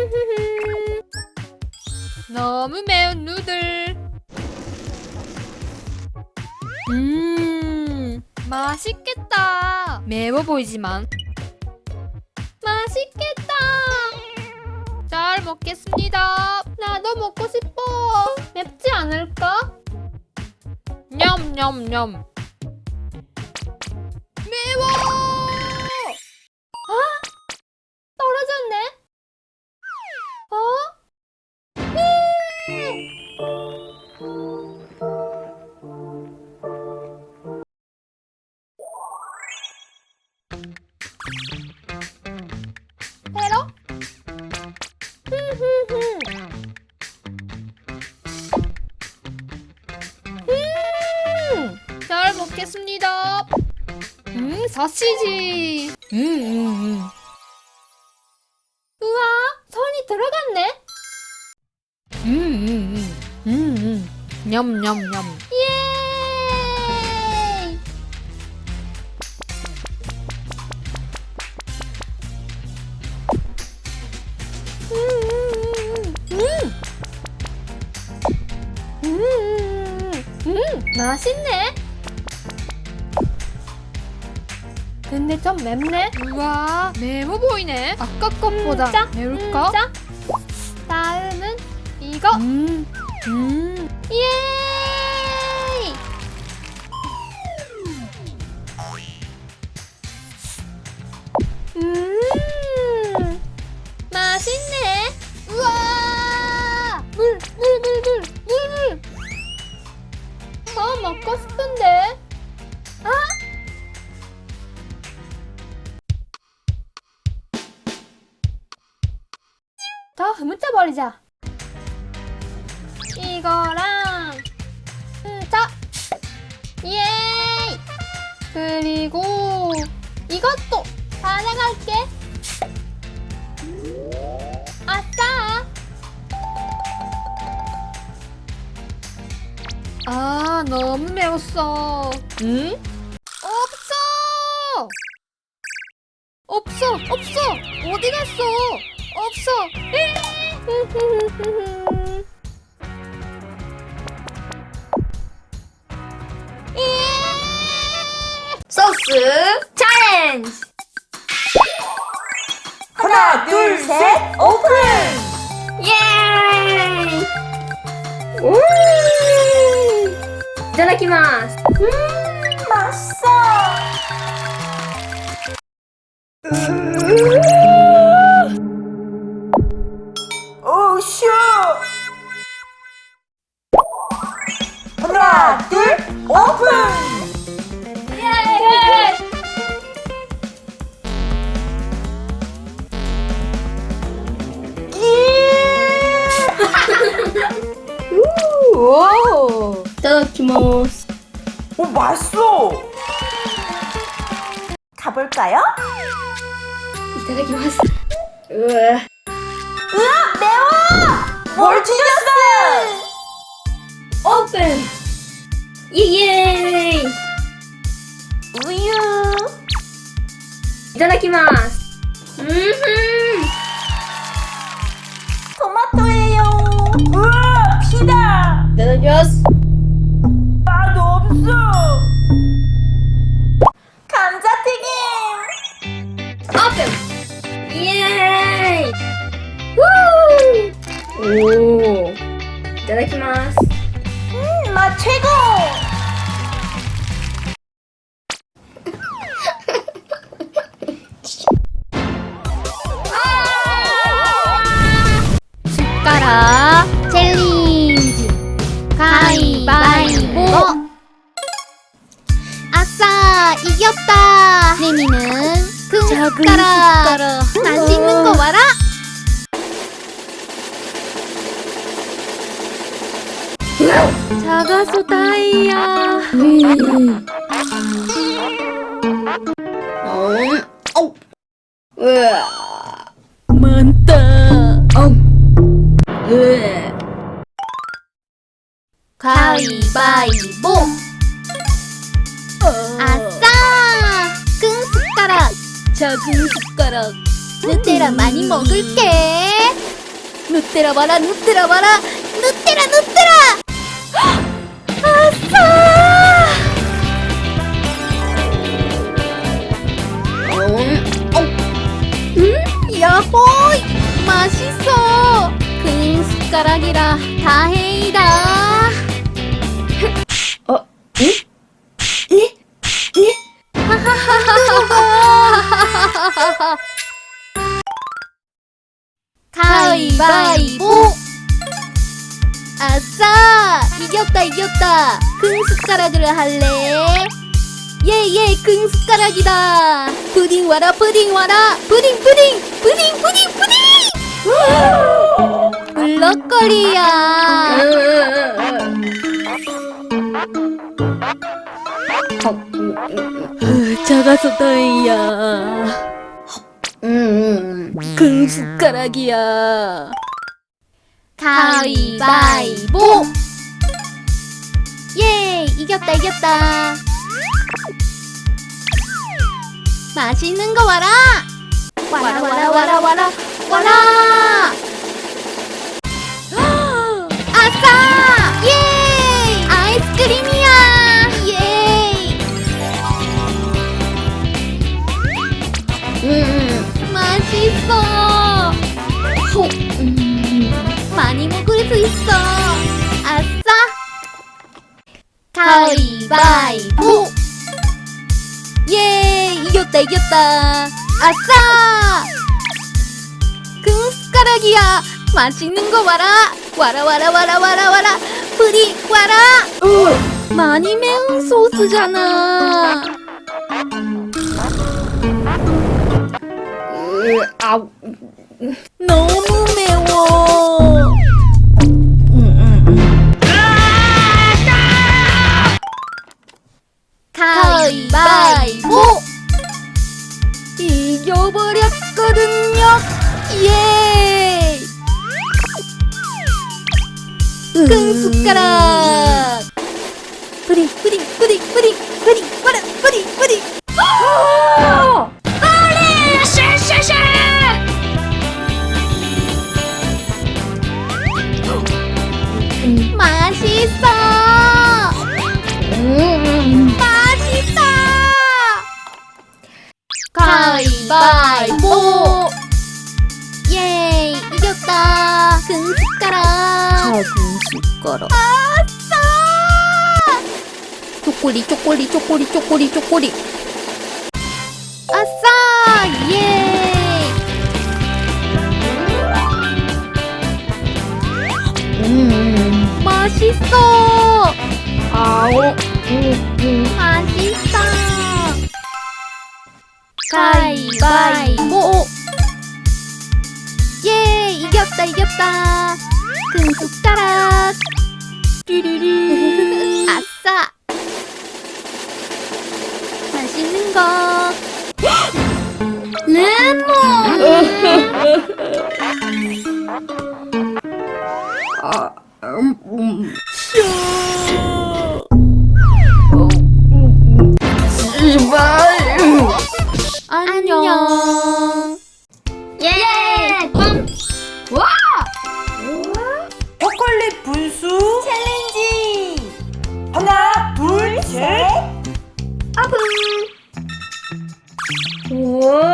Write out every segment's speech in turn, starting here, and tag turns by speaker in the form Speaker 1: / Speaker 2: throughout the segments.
Speaker 1: 너무 매운 누들. 음, 맛있겠다. 매워 보이지만. 맛있겠다. 잘 먹겠습니다. 나도 먹고 싶어. 맵지 않을까? 냠냠냠. 매워! 음, 사시지. 음, 음, 음. 우와, 선이 들어갔네. 음, 음, 음, 음, 음. 냠 냠 냠. 예! 음, 음, 음, 음, 맛있네. 근데 좀 맵네. 우와, 매워 보이네. 아까 것보다
Speaker 2: 음, 짜?
Speaker 1: 매울까?
Speaker 2: 음, 짜? 다음은 이거.
Speaker 1: 음, 음.
Speaker 2: 예! 음, 버리자. 이거랑 음, 자 예이 그리고 이것도 가져갈게 아싸
Speaker 1: 아, 너무 매웠어.
Speaker 2: 응? Minas. Hum, maçã.
Speaker 3: Uh, oh! Tuck most! 오, 맛있어! 가볼까요?
Speaker 2: 이따가기 왔어. 으아.
Speaker 3: 으아! 매워! 뭘 찢었어!
Speaker 2: 오픈! 예예!
Speaker 3: 우유!
Speaker 2: 이따가기마스! 음흠!
Speaker 3: 토마토예요! 으아! 피다!
Speaker 2: 이따가기마스! 큰 숟가락. 맛있는 거 봐라. 작아서 다이야. 음, 어, 으아 많다 어. 으 가위바위보. 아싸! 큰 숟가락 작은 숟가락. 누테라 많이 먹을게.
Speaker 4: 누때라 봐라 누때라 봐라. 누때라 누때라. 아싸! 음 야호이 맛있어. 큰 숟가락이라 다행이다 가위바위보. 아싸 이겼다 이겼다. 큰 숟가락으로 할래? 예예 큰 숟가락이다. 푸딩 와라 푸딩 와라. 푸딩 푸딩 푸딩 푸딩 푸딩. 블럭거리야. 작아서 다행이야
Speaker 2: 음,
Speaker 4: 큰 숟가락이야. 가위바위보. 예, 이겼다 이겼다. 맛있는 거 와라. 와라 와라 와라 와라 와라. 있어. 아싸. 가위바위보. 예, 이겼다 이겼다. 아싸. 큰 숟가락이야. 맛있는 거 와라. 와라 와라 와라 와라 와라. 뿌리 와라. 많이 매운 소스잖아.
Speaker 2: 으, 아우.
Speaker 4: 너무 매워. 가위바위보. 이겨버렸거든요. 예! 큰 숟가락. 뿌리 뿌리 뿌리 뿌리 뿌리 숟가락. 아싸! 쪼꼬리, 쪼꼬리, 쪼꼬리, 쪼꼬리, 쪼꼬리! 아싸! 예!
Speaker 2: 음,
Speaker 4: 맛있어!
Speaker 2: 아우. 음, 음.
Speaker 4: 맛있어. 가위바위보. 예, 이겼다, 이겼다. 큰 숟가락. 뚜루루.
Speaker 2: う。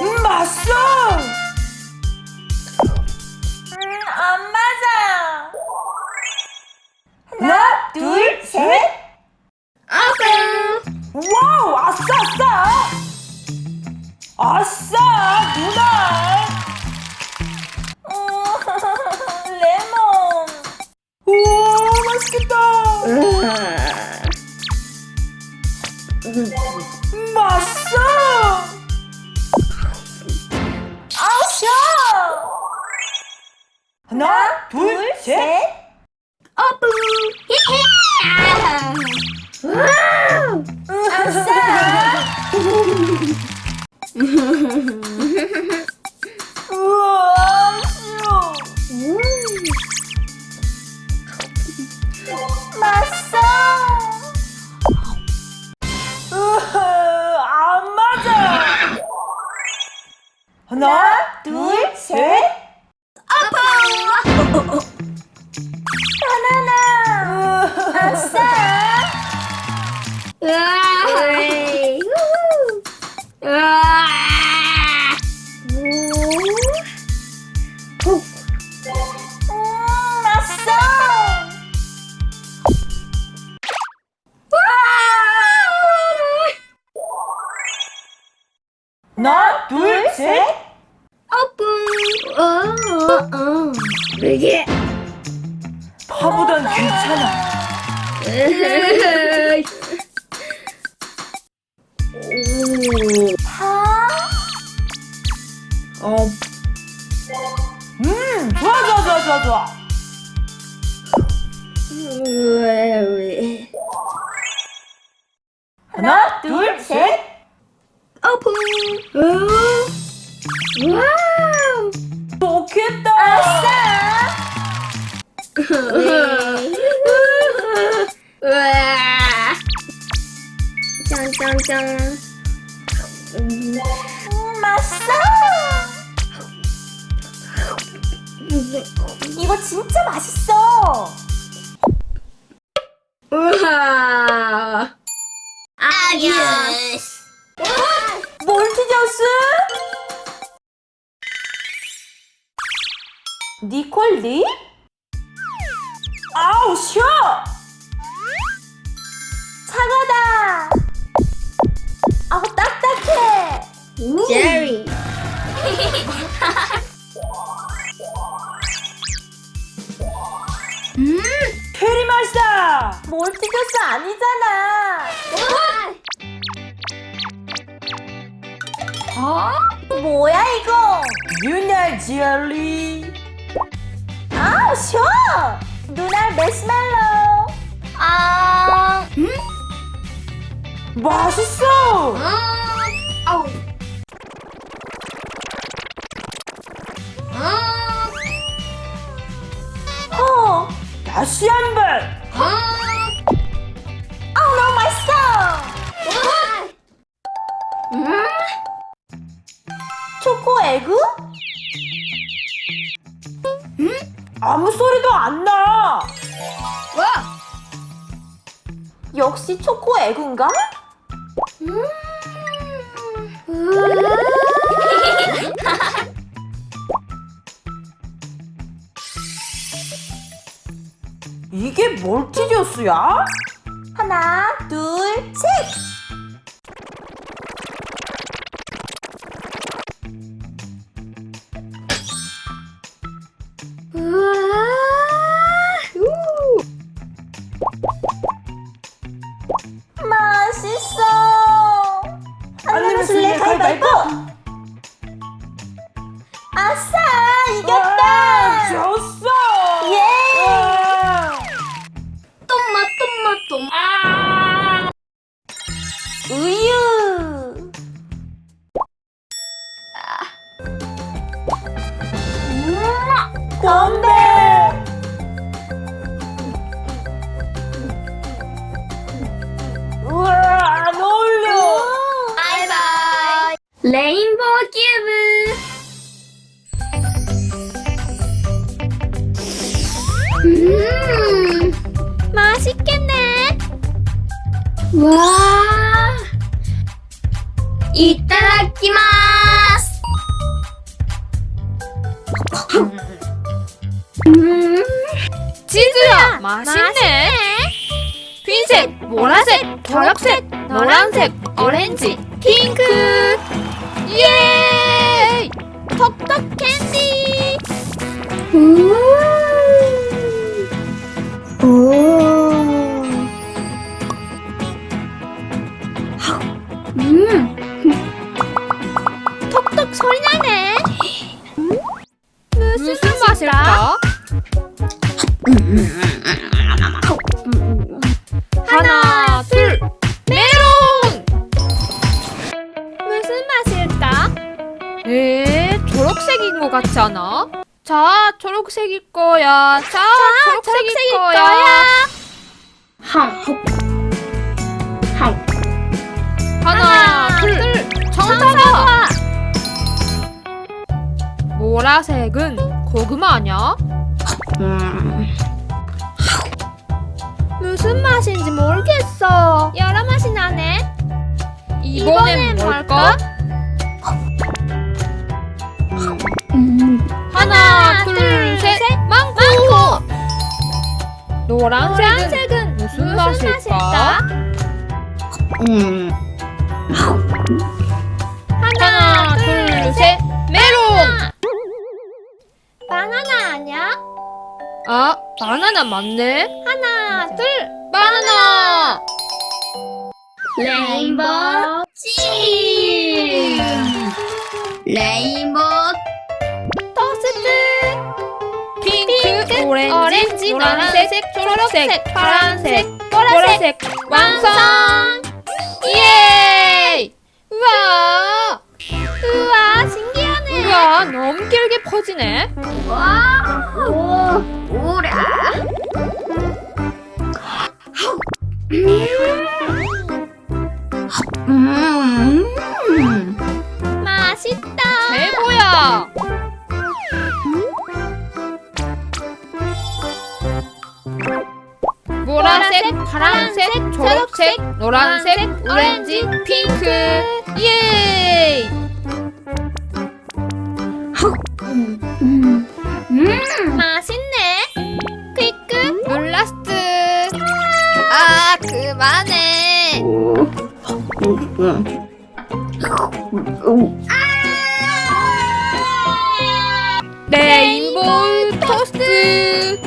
Speaker 2: 음
Speaker 3: 맛있어! 음 안 맞아 하나 둘 셋!
Speaker 2: 아pen.
Speaker 3: 와우 아싸 아싸! 아싸 누나! 음, 레몬! 우와 맛있겠다. 맛있어. 아우 하나, 둘, 둘 셋. 어뿌. 히히. 하나, 둘, 셋. 바나나. 아싸.
Speaker 2: 으아.
Speaker 3: 어.
Speaker 2: 이게.
Speaker 3: 파보단 괜찮아. Jelly 아우 쉬워! 눈알 메시멜로
Speaker 2: 아. 음?
Speaker 3: 맛있어!
Speaker 2: 아.
Speaker 3: 이게 몰티저스야? 하나, 둘, 셋! 와.
Speaker 2: 이따다키마스. 음,
Speaker 1: 치즈야 맛있네. 흰색, 보라색, 초록색, 노란색, 오렌지, 핑크. 예! 톡톡 캔디. 톡톡 소리 나네. 무슨, 맛일까? 하나, 둘, 메론! 무슨 맛일까? 에, 초록색인 것 같지 않아? 자, 초록색일 거야. 자, 초록색일, 거야.
Speaker 2: 항, 헉. 항.
Speaker 1: 하나, 둘, 정답아! 보라색은 고구마 아니야? 무슨 맛인지 모르겠어. 여러 맛이 나네. 이번엔 뭘까? 하나, 둘, 셋, 망고! 노란색은, 무슨, 맛일까? 하나, 둘, 셋, 메론! 바나나 아니야? 아, 바나나 맞네. 하나, 둘, 바나나!
Speaker 2: 레인보우 찜. 레인보우
Speaker 1: 토스트! 핑크, 오렌지, 노란색, 초록색, 파란색, 보라색, 완성! 예! 우와! 우와, 신기하네. 우와, 너무 길게 퍼지네.
Speaker 2: 오, 오라. 음.
Speaker 1: 맛있다. 최고야. 보라색, 파란색, 초록색, 노란색, 오렌지, 핑크. 예! 맛있네. 퀴크 놀라스트. 아, 그만해. 레인보우 토스트.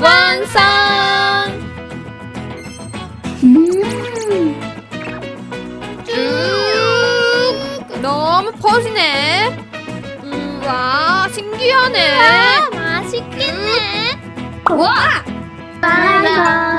Speaker 1: 완성. 너무 퍼지네. 우와 신기하네. 맛있겠네.
Speaker 2: 와! 바나나